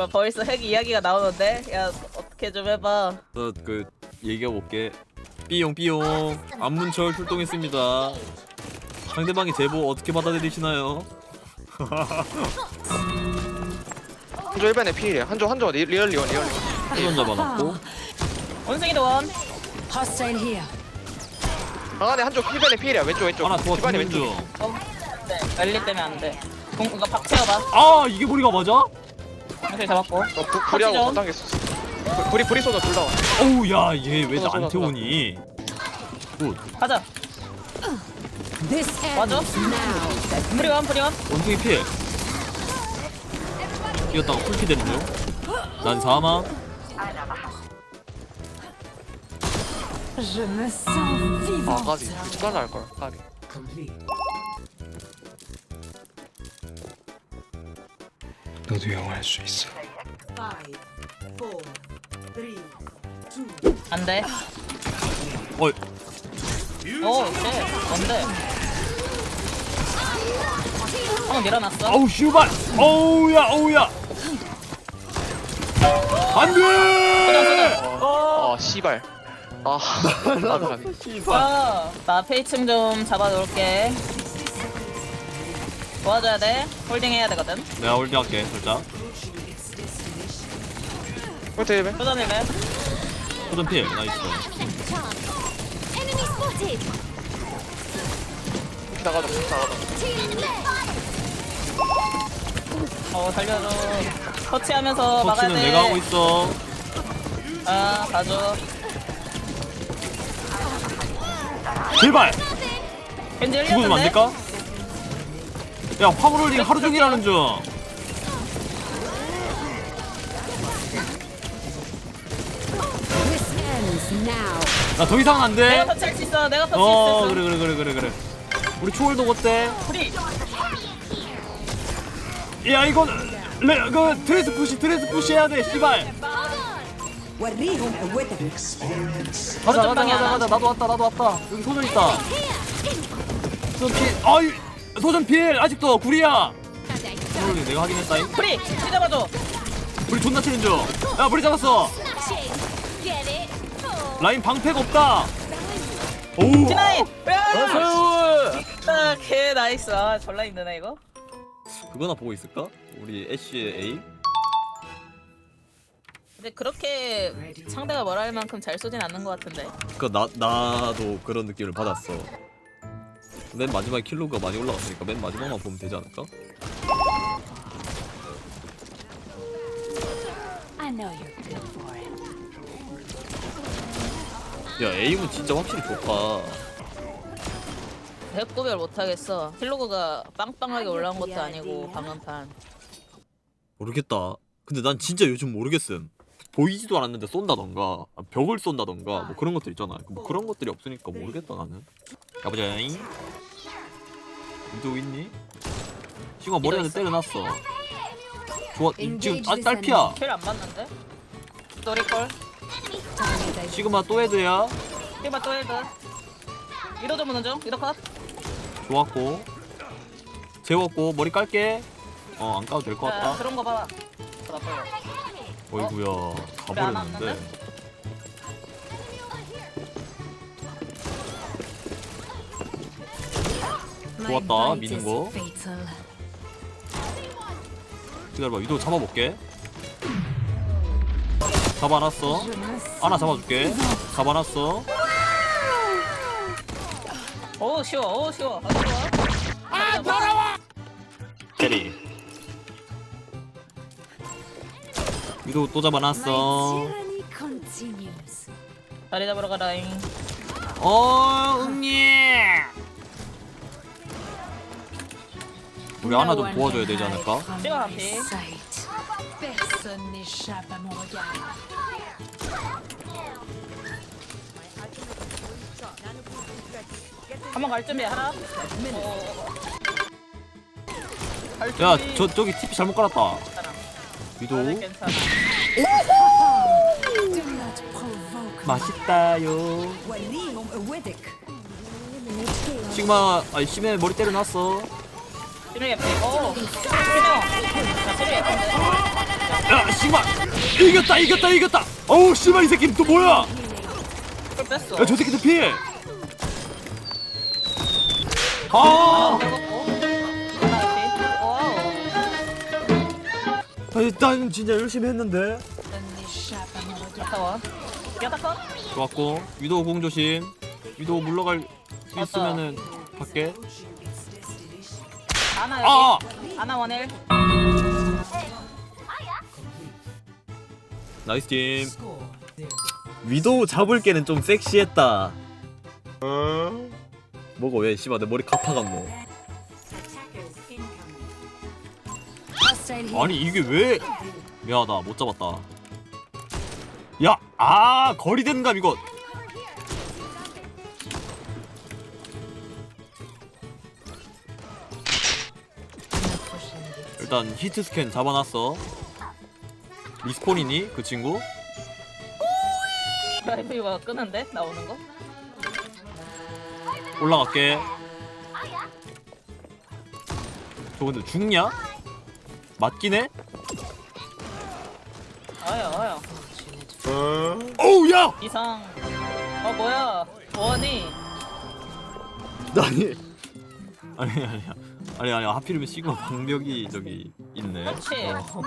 뭐 벌써 핵 이야기가 나오는데 야 어떻게 좀 해봐 저그 얘기해 볼게. 삐용 삐용 안문철 출동했습니다. 상대방의 제보 어떻게 받아들이시나요? 한조 1번에 필이야. 한조 한조 리- 리얼 리원 리얼 리원. 수전 잡아놨고 원숭이도 원 Hostile here. 강한에 한조 1번에 필이야. 왼쪽 왼쪽. 하나 도와 기반이 왼쪽. 중. 어? 네 랠리 때문에 안돼 이거 박 채워봐 아 이게 머리가 맞아? 원숭이 잡았고 어, 부, 불이하고 좀. 못 당겼어. 불- 불이 불이 쏘다 둘 나와. 어우 야얘왜 쏘다, 나안 쏘다, 태우니? 굿. 가자 This 맞아? now. 프리 원 프리 원 원숭이 피해. 이겼다가 풀피 되는 중. 난 사망. Je me sens vivant. 아 까비. 진짜 나할 걸. 까비. 너도 영화할 수 있어. 안 돼 어이 오쉣 뭔데 한번 밀어놨어 아우 슈발. 어우야 어우야. 안돼. 아 씨발. 아 나도 까비. 아, 나 페이층 좀 잡아놓을게 도와줘야 돼 홀딩 해야 되거든 내가 홀딩할게 살짝. 포인트 1번. 도전일래 소전 피해 나이스. Enemy spotted! 나가자. 나가자. 어 살려줘 터치하면서 막아야 터치는 돼 내가 하고 있어. 아 가줘 제발 겐지 죽으면 안? 될까? 야 화물을 하루 종일 하는 중나더 이상 내가 안돼. 터치할 수 있어. 내가 터치할 수 어, 그래 있어. 그래 그래 그래 그래 우리 초월도 어때 프리. 야 이거 레, 그 드레스 푸시 드레스 푸시 해야 돼 씨발. 가자 가자 가자 나도 왔다 나도 왔다. 여기 소년 있다. 좀피 아이. 소전 필 아직도 구리야. 소전이 내가 확인했다잉. 프리 프리 잡아줘 우리 존나 치는 중. 야 머리 잡았어. 라인 방패가 없다. 오. 티나인 나이스. 아, 개 나이스 아 졸라 힘드네 이거 그거나 보고 있을까? 우리 애쉬의 A. 근데 그렇게 상대가 뭐라 할 만큼 잘 쏘진 않는 것 같은데 그 나 나도 그런 느낌을 받았어. 맨 마지막에 킬로가 많이 올라갔으니까 맨 마지막만 보면 되지 않을까? I know you're good for it. 야 에임은 진짜 확실히 좋다. 핵구별 못하겠어 힐로그가 빵빵하게 올라온 것도 아니고 방금판 모르겠다. 근데 난 진짜 요즘 모르겠음. 보이지도 않았는데 쏜다던가 아, 벽을 쏜다던가 뭐 그런 것들 있잖아. 뭐 그런 것들이 없으니까 모르겠다 나는. 가보자잉. 위도 있니? 시가 머리 안에 있어. 때려놨어. 좋아 지금 아, 딸피야. 킬안 맞는데? 스토리콜 시그마 또 헤드야. 힐바 또 힐드 좀 무는 중 위도 컷 좋았고 재웠고 머리 깔게. 어 안 까도 될 것 야, 같다. 그런 거 봐봐 나 보여 어이구야 왜안 가버렸는데. 좋았다 미는 거. 기다려봐 위도 잡아볼게. 잡아놨어. 하나 잡아줄게. 잡아놨어. 오 쉬워 오 쉬워. 좋아 아 더러워 캐리. 위도 또 잡아놨어. 자리 잡으러 가라잉. 어 응니 우리 하나 좀 도와줘야 되지 않을까? 한번 갈 준비 하나. 어. 야, 저 저기 TP 잘못 깔았다. 위도 맛있다요. 시그마 아니 심해 머리 때려놨어. 준비 예쁘 오 준비 자 준비 예쁜데 야 씨발. 이겼다 이겼다 이겼다. 어우 씨발 이 새끼 또 뭐야? 걸 뺐어. 야 저 새끼들 피해. 아. 아니, 난 진짜 열심히 했는데. 컷. 좋았고 위도우 공 조심. 위도우 물러갈 수 있으면은 갈게 아나 아 여기. 아나 원일. 나이스 팀. 위도우 잡을 게는 좀 섹시했다. 뭐가 왜 씨발 내 머리 가파갔노 아니 이게 왜? 미안하다. 못 잡았다. 야 아 거리된감 이거 일단 히트 스캔 잡아놨어 리스폰이니 그 친구 라이프 이거 끄는데 나오는 거? 올라갈게 저 근데 죽냐? 맞긴 해? 어여 어여. 어우 야! 이상. 어 뭐야? 원이. 아니 아니 아니 아니 아니 하필이면 시그마 방벽이 저기 있네. 그렇지. 어.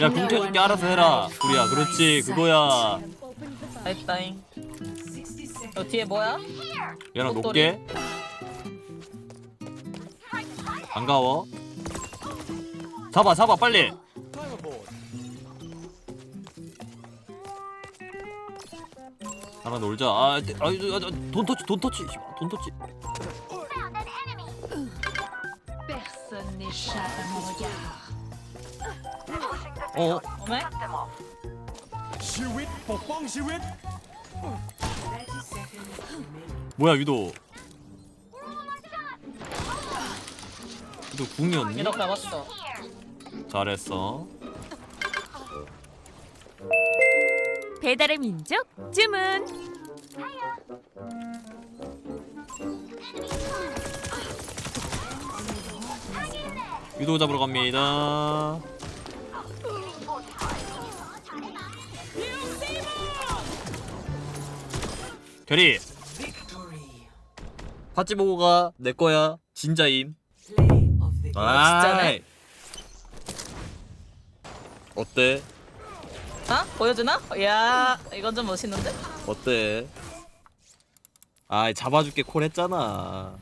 야 궁태줄게 알아서 해라 우리야. 그렇지. 그거야. 나이스다잉. 너 뒤에 뭐야? 얘랑. 높게. 반가워. 잡아 잡아 빨리. 나랑 놀자. 아, 아, 아, 아, 돈 터치 돈 터치. 돈 터치 어? 뭐야 위도 위도 궁이었니? 이렇게 잡았어. 잘했어 배달의 민족 주문. 위도 잡으러 갑니다. 결이. 팥찌 보고 가 내 거야. 진짜임. 아이. 어때? 아? 보여주나? 야 이건 좀 멋있는데? 어때? 아이 잡아줄게. 콜 했잖아